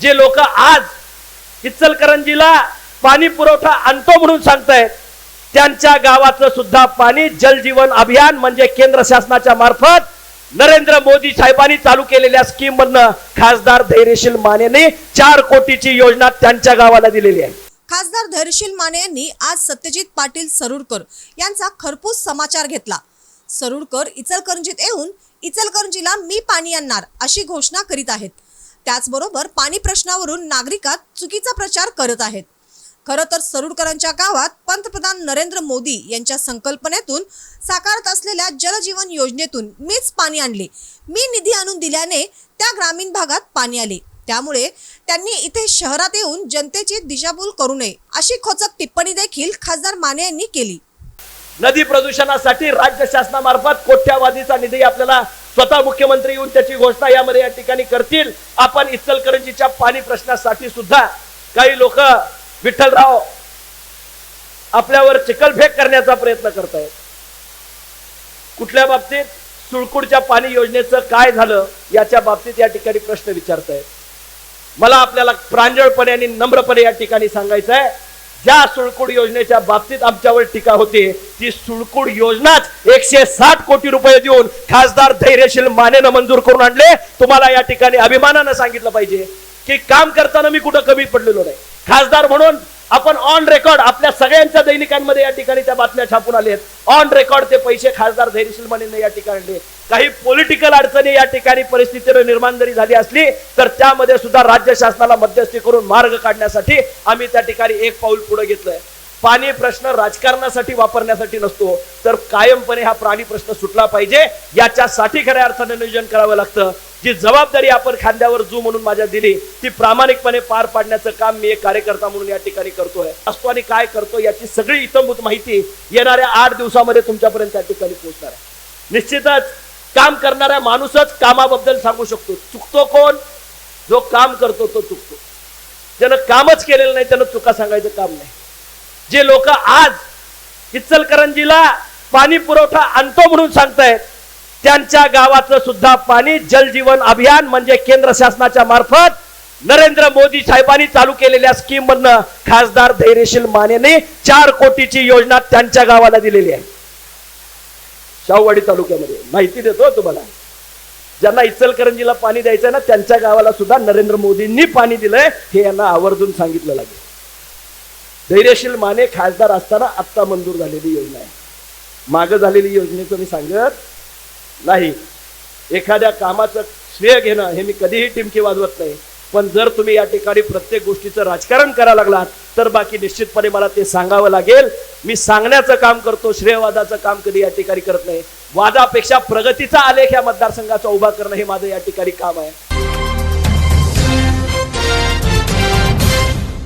जे लोक आज इचलकरंजीला पाणी पुरवठा आणतो म्हणून सांगतायत त्यांच्या गावातलं सुद्धा पाणी जलजीवन अभियान म्हणजे केंद्र शासनाच्या मार्फत नरेंद्र मोदी साहेबांनी चालू केलेल्या स्कीम मधनं खासदार धैर्यशील मानेने चार कोटीची योजना त्यांच्या गावाला दिलेली आहे. खासदार धैर्यशील माने यांनी आज सत्यजित पाटील सरुरकर यांचा खरपूस समाचार घेतला. सरुरकर इचलकरंजीत येऊन इचलकरंजीला मी पाणी आणणार अशी घोषणा करीत आहेत. त्याचबरोबर पाणी प्रश्नावरून नागरिकात चुकीचा प्रचार करत आहेत. खरं तर सरुडकरांच्या गावात पंतप्रधान नरेंद्र मोदी यांच्या संकल्पनेतून साकारत असलेल्या जलजीवन योजनेतून मीच पाणी आणले. मी निधी आणून दिल्याने त्या ग्रामीण भागात पाणी आले. त्यामुळे त्यांनी इथे शहरात येऊन जनतेची दिशाभूल करू नये अशी खोचक टिप्पणी देखील खासदार माने यांनी केली. नदी प्रदूषणासाठी राज्य शासनामार्फत कोट्यावधीचा निधी आपल्याला स्वतः मुख्यमंत्री येऊन त्याची घोषणा यामध्ये या ठिकाणी करतील. आपण इचलकरंजीच्या पाणी प्रश्नासाठी सुद्धा काही लोक विठ्ठलराव आपल्यावर चिखलफेक करण्याचा प्रयत्न करतायत. कुठल्या बाबतीत सुळकुडच्या पाणी योजनेचं काय झालं याच्या बाबतीत या ठिकाणी प्रश्न विचारतायत. मला आपल्याला प्रांजळपणे आणि नम्रपणे या ठिकाणी सांगायचं आहे ज्या सुळकूड योजनेच्या बाबतीत आमच्यावर टीका होती ती सुळकुड योजनाच एकशे साठ कोटी रुपये देऊन खासदार धैर्यशील मानेनं मंजूर करून आणले. तुम्हाला या ठिकाणी अभिमानानं सांगितलं पाहिजे की काम करताना मी कुठं कमी पडलेलो नाही. खासदार म्हणून आपण ऑन रेकॉर्ड आपल्या सगळ्यांच्या दैनिकांमध्ये या ठिकाणी त्या बातम्या छापून आले ऑन रेकॉर्ड ते पैसे खासदार धैर्यशील मानेने या ठिकाणी. आणले. काही पॉलिटिकल अडचणी या ठिकाणी परिस्थितीवर निर्माण जरी झाली असली तर त्यामध्ये सुद्धा राज्य शासनाला मध्यस्थी करून मार्ग काढण्यासाठी आम्ही त्या ठिकाणी एक पाऊल पुढे घेतलंय. पाणी प्रश्न राजकारणासाठी वापरण्यासाठी नसतो तर कायमपणे हा प्राणी प्रश्न सुटला पाहिजे. याच्यासाठी खऱ्या अर्थाने नियोजन करावं लागतं. जी जबाबदारी आपण खांद्यावर जू म्हणून माझ्या दिली ती प्रामाणिकपणे पार पाडण्याचं काम मी एक कार्यकर्ता म्हणून या ठिकाणी करतोय. असतो आणि काय करतो याची सगळी इतंभूत माहिती येणाऱ्या आठ दिवसामध्ये तुमच्यापर्यंत त्या ठिकाणी पोहोचणार आहे. निश्चितच काम करणारा माणूसच कामाबद्दल सांगू शकतो. चुकतो कोण? जो काम करतो तो चुकतो. ज्यानं कामच केलेलं नाही त्यानं चुका सांगायचं काम नाही. जे लोक आज इचलकरंजीला पाणी पुरवठा आणतो म्हणून सांगतायत त्यांच्या गावातलं सुद्धा पाणी जलजीवन अभियान म्हणजे केंद्र शासनाच्या मार्फत नरेंद्र मोदी साहेबांनी चालू केलेल्या स्कीम मधनं खासदार धैर्यशील मानेने चार कोटीची योजना त्यांच्या गावाला दिलेली आहे. शाहूवाडी तालुक्यामध्ये. माहिती देतो तुम्हाला. ज्यांना इचलकरंजीला पाणी द्यायचं ना त्यांच्या गावाला सुद्धा नरेंद्र मोदींनी पाणी दिलंय हे यांना आवर्जून सांगितलं लागेल. धैर्यशील माने खासदार असताना आत्ता मंजूर झालेली योजना आहे. मागं झालेली योजनेचं मी सांगत नाही. एखाद्या कामाचं श्रेय घेणं हे मी कधीही टिमकी वाजवत नाही. पण जर तुम्ही या ठिकाणी प्रत्येक गोष्टीचं राजकारण करायला लागलात तर बाकी निश्चितपणे मला ते सांगावं लागेल. मी सांगण्याचं काम करतो श्रेयवादाचं काम कधी या ठिकाणी करत नाही. वादापेक्षा प्रगतीचा आलेख या मतदारसंघाचा उभा करणं हे माझं या ठिकाणी काम आहे.